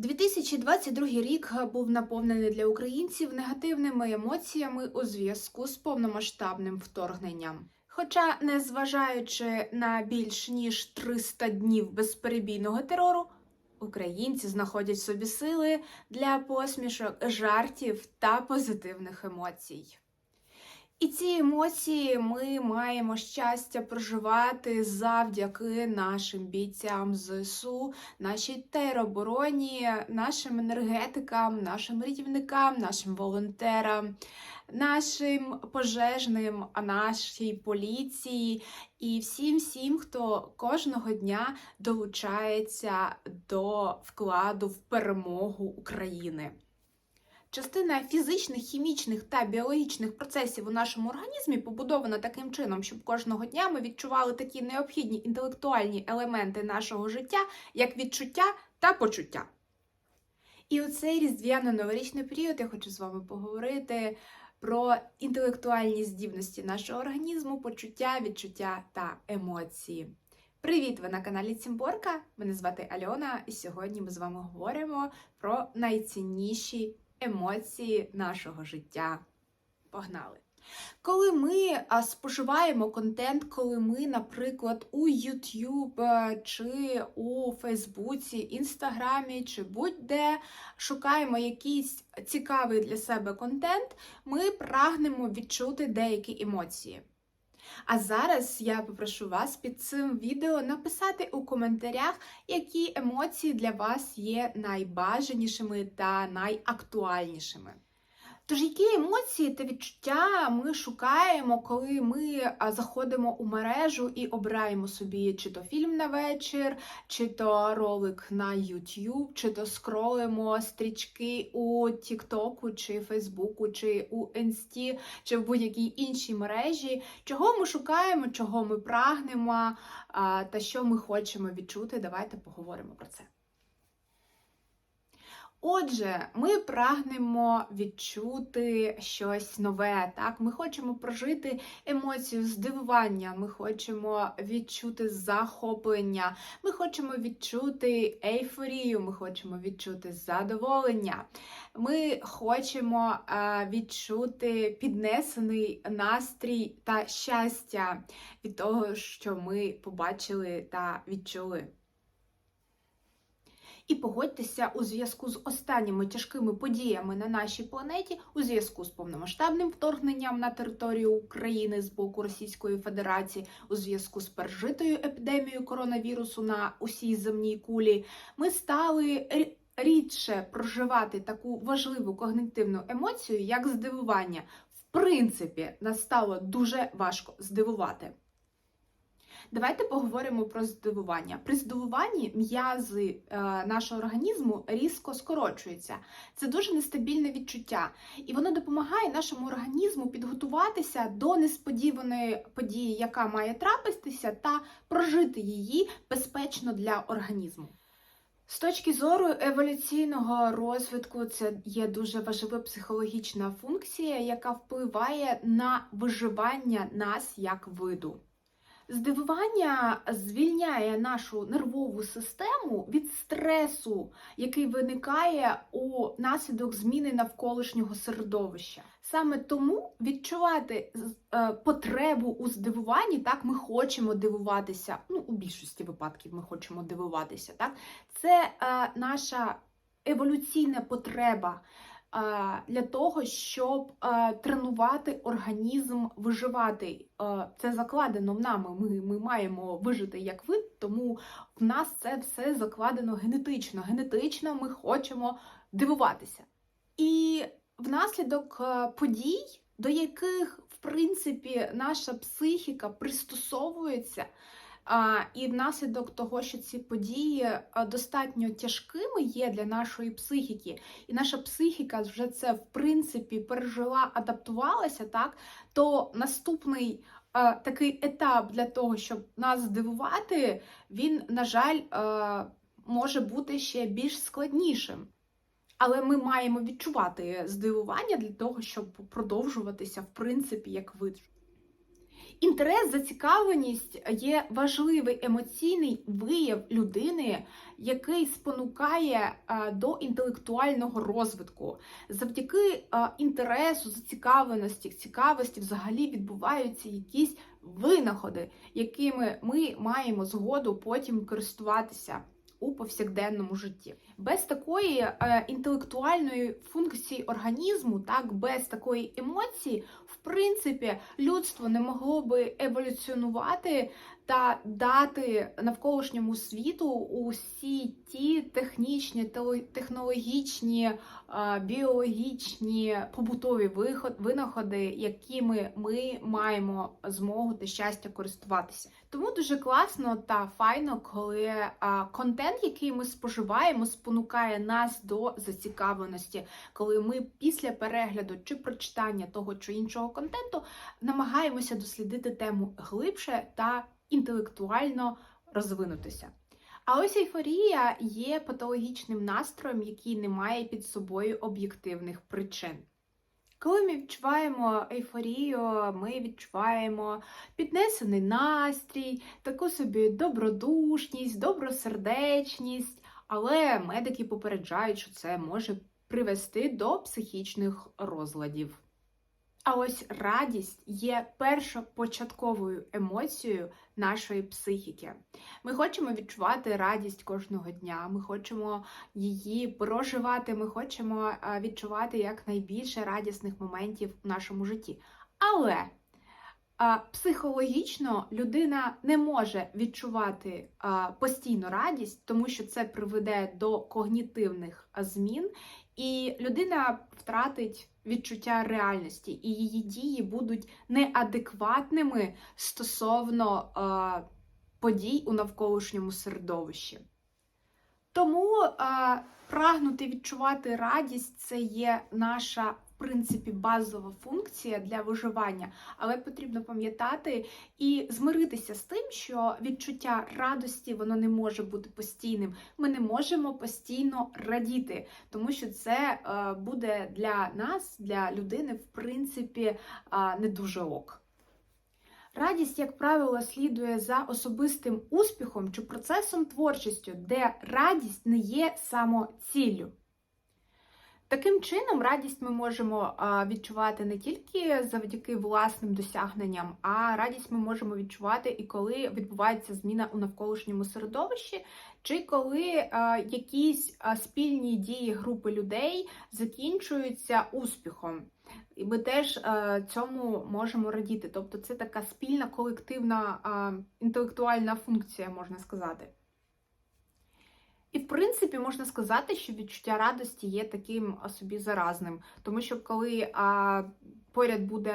2022 рік був наповнений для українців негативними емоціями у зв'язку з повномасштабним вторгненням. Хоча, незважаючи на більш ніж 300 днів безперебійного терору, українці знаходять собі сили для посмішок, жартів та позитивних емоцій. І ці емоції ми маємо щастя проживати завдяки нашим бійцям ЗСУ, нашій теробороні, нашим енергетикам, нашим рятівникам, нашим волонтерам, нашим пожежним, нашій поліції і всім всім, хто кожного дня долучається до вкладу в перемогу України. Частина фізичних, хімічних та біологічних процесів у нашому організмі побудована таким чином, щоб кожного дня ми відчували такі необхідні інтелектуальні елементи нашого життя, як відчуття та почуття. І у цей різдвяно-новорічний період я хочу з вами поговорити про інтелектуальні здібності нашого організму, почуття, відчуття та емоції. Привіт! Ви на каналі Цімборка. Мене звати Альона, і сьогодні ми з вами говоримо про найцінніші емоції нашого життя. Погнали! Коли ми споживаємо контент, коли ми, наприклад, у YouTube е, чи у Фейсбуці, Інстаграмі чи будь-де шукаємо якийсь цікавий для себе контент, ми прагнемо відчути деякі емоції. А зараз я попрошу вас під цим відео написати у коментарях, які емоції для вас є найбажанішими та найактуальнішими. Тож, які емоції та відчуття ми шукаємо, коли ми заходимо у мережу і обираємо собі чи то фільм на вечір, чи то ролик на YouTube, чи то скролимо стрічки у Тіктоку, чи Фейсбуку, чи у Інсті, чи в будь-якій іншій мережі, чого ми шукаємо, чого ми прагнемо та що ми хочемо відчути. Давайте поговоримо про це. Отже, ми прагнемо відчути щось нове. Так, ми хочемо прожити емоцію здивування, ми хочемо відчути захоплення, ми хочемо відчути ейфорію, ми хочемо відчути задоволення. Ми хочемо е, відчути піднесений настрій та щастя від того, що ми побачили та відчули. І погодьтеся у зв'язку з останніми тяжкими подіями на нашій планеті, у зв'язку з повномасштабним вторгненням на територію України з боку Російської Федерації, у зв'язку з пережитою епідемією коронавірусу на усій земній кулі, ми стали рідше проживати таку важливу когнитивну емоцію, як здивування. В принципі, нас стало дуже важко здивувати. Давайте поговоримо про здивування. При здивуванні м'язи е, нашого організму різко скорочуються. Це дуже нестабільне відчуття, і воно допомагає нашому організму підготуватися до несподіваної події, яка має трапитися, та прожити її безпечно для організму. З точки зору еволюційного розвитку, це є дуже важлива психологічна функція, яка впливає на виживання нас як виду. Здивування звільняє нашу нервову систему від стресу, який виникає у наслідок зміни навколишнього середовища. Саме тому відчувати е, потребу у здивуванні, так ми хочемо дивуватися. Ну, у більшості випадків ми хочемо дивуватися. Так, це е, наша еволюційна потреба для того, щоб тренувати організм виживати. Це закладено в нами. Ми, ми маємо вижити як вид, тому в нас це все закладено генетично. Генетично ми хочемо дивуватися. І внаслідок подій, до яких, в принципі, наша психіка пристосовується. І внаслідок того, що ці події достатньо тяжкими є для нашої психіки, і наша психіка вже це в принципі пережила, адаптувалася, так то наступний такий етап для того, щоб нас здивувати, він, на жаль, може бути ще більш складнішим. Але ми маємо відчувати здивування для того, щоб продовжуватися, в принципі, як вид. Інтерес, зацікавленість є важливий емоційний вияв людини, який спонукає е, до інтелектуального розвитку. Завдяки е, інтересу, зацікавленості, цікавості взагалі відбуваються якісь винаходи, якими ми маємо згоду потім користуватися у повсякденному житті. Без такої е, інтелектуальної функції організму, так без такої емоції, в принципі, людство не могло би еволюціонувати та дати навколишньому світу усі ті технічні, технологічні, е, біологічні побутові винаходи, якими ми маємо змогу та щастя користуватися. Тому дуже класно та файно, коли е, контент, який ми споживаємо, спонукає нас до зацікавленості, коли ми після перегляду чи прочитання того чи іншого контенту намагаємося дослідити тему глибше та інтелектуально розвинутися. А ось ейфорія є патологічним настроєм, який не має під собою об'єктивних причин. Коли ми відчуваємо ейфорію, ми відчуваємо піднесений настрій, таку собі добродушність, добросердечність, але медики попереджають, що це може привести до психічних розладів. А ось радість є першопочатковою емоцією нашої психіки. Ми хочемо відчувати радість кожного дня, ми хочемо її проживати, ми хочемо відчувати якнайбільше радісних моментів в нашому житті. Але психологічно людина не може відчувати постійно радість, тому що це приведе до когнітивних змін, і людина втратить відчуття реальності, і її дії будуть неадекватними стосовно подій у навколишньому середовищі. Тому прагнути відчувати радість це є наша, принципі, базова функція для виживання, але потрібно пам'ятати і змиритися з тим, що відчуття радості воно не може бути постійним. Ми не можемо постійно радіти, тому що це е, буде для нас, для людини, в принципі, е, не дуже ок. Радість, як правило, слідує за особистим успіхом чи процесом творчістю, де радість не є самоціллю. Таким чином, радість ми можемо відчувати не тільки завдяки власним досягненням, а радість ми можемо відчувати і коли відбувається зміна у навколишньому середовищі, чи коли якісь спільні дії групи людей закінчуються успіхом. І ми теж цьому можемо радіти. Тобто це така спільна колективна інтелектуальна функція, можна сказати. І, в принципі, можна сказати, що відчуття радості є таким собі заразним. Тому що коли а, поряд буде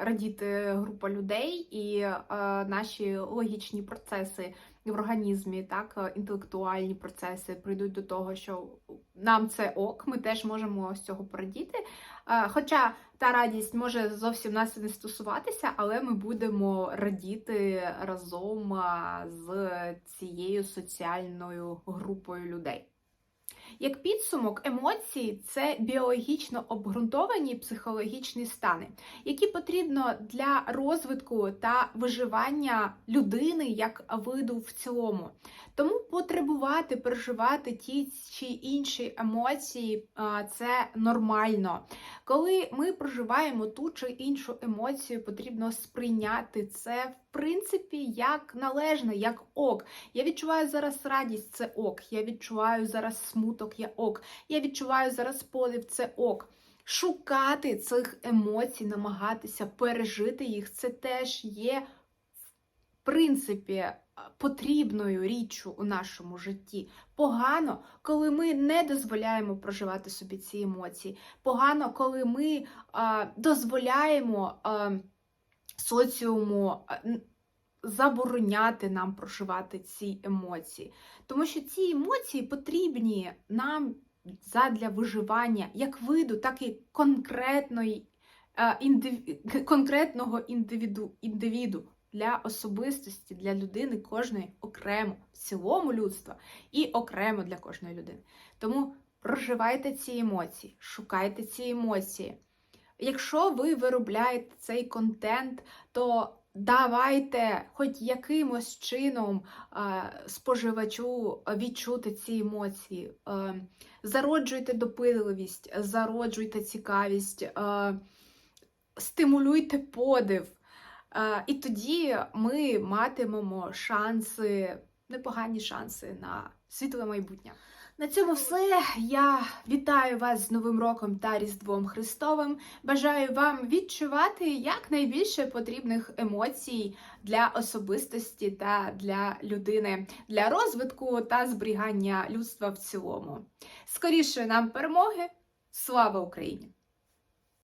радіти група людей, і а, наші логічні процеси в організмі, так, інтелектуальні процеси прийдуть до того, що нам це ок, ми теж можемо з цього порадіти. Хоча та радість може зовсім нас не стосуватися, але ми будемо радіти разом з цією соціальною групою людей. Як підсумок, емоції це біологічно обґрунтовані психологічні стани, які потрібно для розвитку та виживання людини як виду в цілому. Тому потребувати переживати ті чи інші емоції це нормально. Коли ми проживаємо ту чи іншу емоцію, потрібно сприйняти це в принципі як належне, як ок. Я відчуваю зараз радість, це ок. Я відчуваю зараз смуток, я ок. Я відчуваю зараз подив, це ок. Шукати цих емоцій, намагатися пережити їх, це теж є, в принципі, потрібною річчю у нашому житті. Погано, коли ми не дозволяємо проживати собі ці емоції. Погано, коли ми а, дозволяємо а, соціуму. Забороняти нам проживати ці емоції, тому що ці емоції потрібні нам задля виживання як виду, так і конкретної, індиві- конкретного індивіду, індивіду для особистості, для людини кожної окремо, в цілому людства і окремо для кожної людини. Тому проживайте ці емоції, шукайте ці емоції. Якщо ви виробляєте цей контент, то Давайте хоч якимось чином е, споживачу відчути ці емоції. Е, зароджуйте допитливість, зароджуйте цікавість, е, стимулюйте подив. І тоді ми матимемо шанси, непогані шанси на світле майбутнє. На цьому все. Я вітаю вас з Новим роком та Різдвом Христовим. Бажаю вам відчувати якнайбільше потрібних емоцій для особистості та для людини, для розвитку та зберігання людства в цілому. Скоріше нам перемоги! Слава Україні!